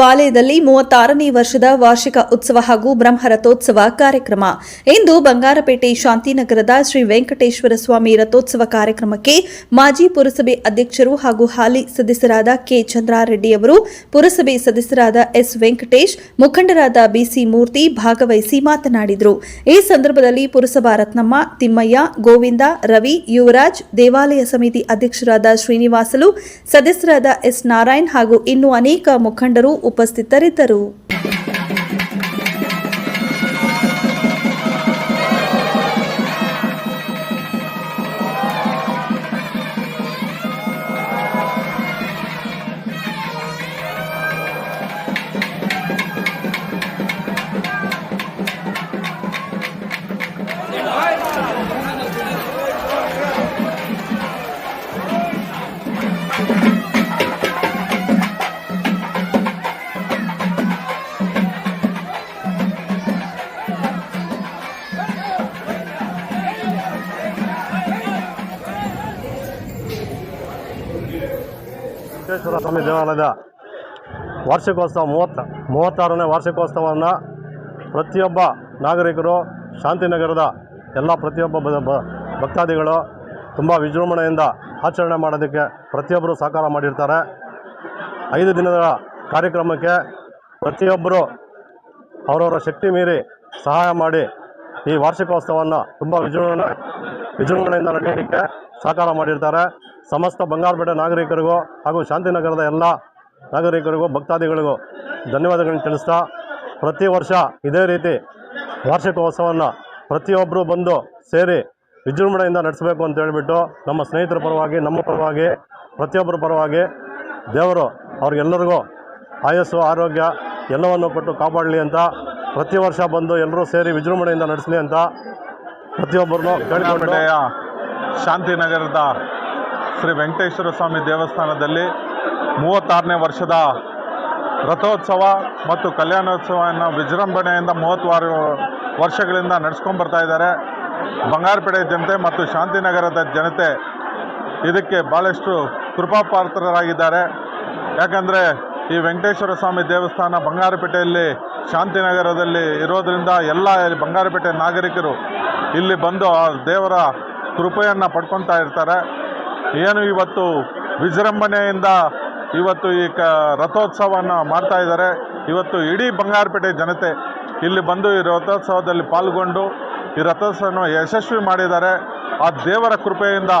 ಪಾಲಯದಲ್ಲಿ ಮೂವತ್ತಾರನೇ ವರ್ಷದ ವಾರ್ಷಿಕ ಉತ್ಸವ ಹಾಗೂ ಬ್ರಹ್ಮರಥೋತ್ಸವ ಕಾರ್ಯಕ್ರಮ. ಇಂದು ಬಂಗಾರಪೇಟೆ ಶಾಂತಿನಗರದ ಶ್ರೀ ವೆಂಕಟೇಶ್ವರ ಸ್ವಾಮಿ ರಥೋತ್ಸವ ಕಾರ್ಯಕ್ರಮಕ್ಕೆ ಮಾಜಿ ಪುರಸಭೆ ಅಧ್ಯಕ್ಷರು ಹಾಗೂ ಹಾಲಿ ಸದಸ್ಯರಾದ ಕೆ. ಚಂದ್ರಾರೆಡ್ಡಿ ಅವರು, ಪುರಸಭೆ ಸದಸ್ಯರಾದ ಎಸ್. ವೆಂಕಟೇಶ್, ಮುಖಂಡರಾದ ಬಿಸಿ ಮೂರ್ತಿ ಭಾಗವಹಿಸಿ ಮಾತನಾಡಿದರು. ಈ ಸಂದರ್ಭದಲ್ಲಿ ಪುರಸಭಾ ರತ್ನಮ್ಮ, ತಿಮ್ಮಯ್ಯ, ಗೋವಿಂದ, ರವಿ, ಯುವರಾಜ್, ದೇವಾಲಯ ಸಮಿತಿ ಅಧ್ಯಕ್ಷರಾದ ಶ್ರೀನಿವಾಸಲು, ಸದಸ್ಯರಾದ ಎಸ್. ನಾರಾಯಣ್ ಹಾಗೂ ಇನ್ನೂ ಅನೇಕ ಮುಖಂಡರು ಉಪಸ್ಥಿತರಿದ್ದರು. ವೆಂಕಟೇಶ್ವರ ಸ್ವಾಮಿ ದೇವಾಲಯದ ವಾರ್ಷಿಕೋತ್ಸವ ಮೂವತ್ತ, ಮೂವತ್ತಾರನೇ ವಾರ್ಷಿಕೋತ್ಸವವನ್ನು ಪ್ರತಿಯೊಬ್ಬ ನಾಗರಿಕರು, ಶಾಂತಿನಗರದ ಎಲ್ಲ ಪ್ರತಿಯೊಬ್ಬ ಭಕ್ತಾದಿಗಳು ತುಂಬ ವಿಜೃಂಭಣೆಯಿಂದ ಆಚರಣೆ ಮಾಡೋದಕ್ಕೆ ಪ್ರತಿಯೊಬ್ಬರು ಸಹಕಾರ ಮಾಡಿರ್ತಾರೆ. ಐದು ದಿನದ ಕಾರ್ಯಕ್ರಮಕ್ಕೆ ಪ್ರತಿಯೊಬ್ಬರು ಅವರವರ ಶಕ್ತಿ ಮೀರಿ ಸಹಾಯ ಮಾಡಿ ಈ ವಾರ್ಷಿಕೋತ್ಸವವನ್ನು ತುಂಬ ವಿಜೃಂಭಣೆ, ವಿಜೃಂಭಣೆಯಿಂದ ನಡೆಯಲಿಕ್ಕೆ ಸಹಕಾರ ಮಾಡಿರ್ತಾರೆ. ಸಮಸ್ತ ಬಂಗಾರಪೇಟೆ ನಾಗರಿಕರಿಗೂ ಹಾಗೂ ಶಾಂತಿನಗರದ ಎಲ್ಲ ನಾಗರಿಕರಿಗೂ, ಭಕ್ತಾದಿಗಳಿಗೂ ಧನ್ಯವಾದಗಳನ್ನು ತಿಳಿಸ್ತಾ ಪ್ರತಿ ವರ್ಷ ಇದೇ ರೀತಿ ವಾರ್ಷಿಕೋತ್ಸವವನ್ನು ಪ್ರತಿಯೊಬ್ಬರು ಬಂದು ಸೇರಿ ವಿಜೃಂಭಣೆಯಿಂದ ನಡೆಸಬೇಕು ಅಂತ ಹೇಳಿಬಿಟ್ಟು ನಮ್ಮ ಸ್ನೇಹಿತರ ಪರವಾಗಿ, ನಮ್ಮ ಪರವಾಗಿ ಪ್ರತಿಯೊಬ್ಬರ ಪರವಾಗಿ ದೇವರು ಅವ್ರಿಗೆಲ್ಲರಿಗೂ ಆಯಸ್ಸು, ಆರೋಗ್ಯ ಎಲ್ಲವನ್ನು ಕೊಟ್ಟು ಕಾಪಾಡಲಿ ಅಂತ ಪ್ರತಿ ವರ್ಷ ಬಂದು ಎಲ್ಲರೂ ಸೇರಿ ವಿಜೃಂಭಣೆಯಿಂದ ನಡೆಸಲಿ ಅಂತ ಪ್ರತಿಯೊಬ್ಬರನ್ನು ಕೇಳಿಕೊಂಡು ಬಂಗಾರಪೇಟೆಯ ಶಾಂತಿನಗರದ ಶ್ರೀ ವೆಂಕಟೇಶ್ವರ ಸ್ವಾಮಿ ದೇವಸ್ಥಾನದಲ್ಲಿ ಮೂವತ್ತಾರನೇ ವರ್ಷದ ರಥೋತ್ಸವ ಮತ್ತು ಕಲ್ಯಾಣೋತ್ಸವವನ್ನು ವಿಜೃಂಭಣೆಯಿಂದ ಮೂವತ್ತಾರು ವರ್ಷಗಳಿಂದ ನಡೆಸ್ಕೊಂಡು ಬರ್ತಾ ಇದ್ದಾರೆ. ಬಂಗಾರಪೇಟೆ ಜನತೆ ಮತ್ತು ಶಾಂತಿನಗರದ ಜನತೆ ಇದಕ್ಕೆ ಭಾಳಷ್ಟು ಕೃಪಾಪಾತ್ರರಾಗಿದ್ದಾರೆ. ಯಾಕಂದರೆ ಈ ವೆಂಕಟೇಶ್ವರ ಸ್ವಾಮಿ ದೇವಸ್ಥಾನ ಬಂಗಾರಪೇಟೆಯಲ್ಲಿ, ಶಾಂತಿನಗರದಲ್ಲಿ ಇರೋದರಿಂದ ಎಲ್ಲ ಬಂಗಾರಪೇಟೆ ನಾಗರಿಕರು ಇಲ್ಲಿ ಬಂದು ಆ ದೇವರ ಕೃಪೆಯನ್ನು ಪಡ್ಕೊತಾ ಇರ್ತಾರೆ. ಏನು ಇವತ್ತು ವಿಜೃಂಭಣೆಯಿಂದ ಇವತ್ತು ಈ ಕ ರಥೋತ್ಸವವನ್ನು ಮಾಡ್ತಾ ಇದ್ದಾರೆ. ಇವತ್ತು ಇಡೀ ಬಂಗಾರಪೇಟೆ ಜನತೆ ಇಲ್ಲಿ ಬಂದು ಈ ರಥೋತ್ಸವದಲ್ಲಿ ಪಾಲ್ಗೊಂಡು ಈ ರಥೋತ್ಸವವನ್ನು ಯಶಸ್ವಿ ಮಾಡಿದ್ದಾರೆ. ಆ ದೇವರ ಕೃಪೆಯಿಂದ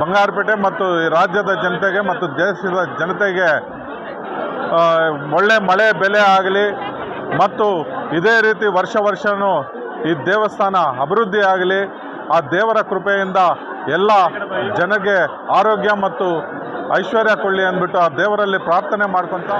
ಬಂಗಾರಪೇಟೆ ಮತ್ತು ಈ ರಾಜ್ಯದ ಜನತೆಗೆ ಮತ್ತು ದೇಶದ ಜನತೆಗೆ ಒಳ್ಳೆ ಮಳೆ ಬೆಲೆ ಆಗಲಿ ಮತ್ತು ಇದೇ ರೀತಿ ವರ್ಷ ವರ್ಷವೂ ಈ ದೇವಸ್ಥಾನ ಅಭಿವೃದ್ಧಿ ಆಗಲಿ, ಆ ದೇವರ ಕೃಪೆಯಿಂದ ಎಲ್ಲ ಜನಗೆ ಆರೋಗ್ಯ ಮತ್ತು ಐಶ್ವರ್ಯ ಕೊಳ್ಳಿ ಅಂದ್ಬಿಟ್ಟು ಆ ದೇವರಲ್ಲಿ ಪ್ರಾರ್ಥನೆ ಮಾಡ್ಕೊತ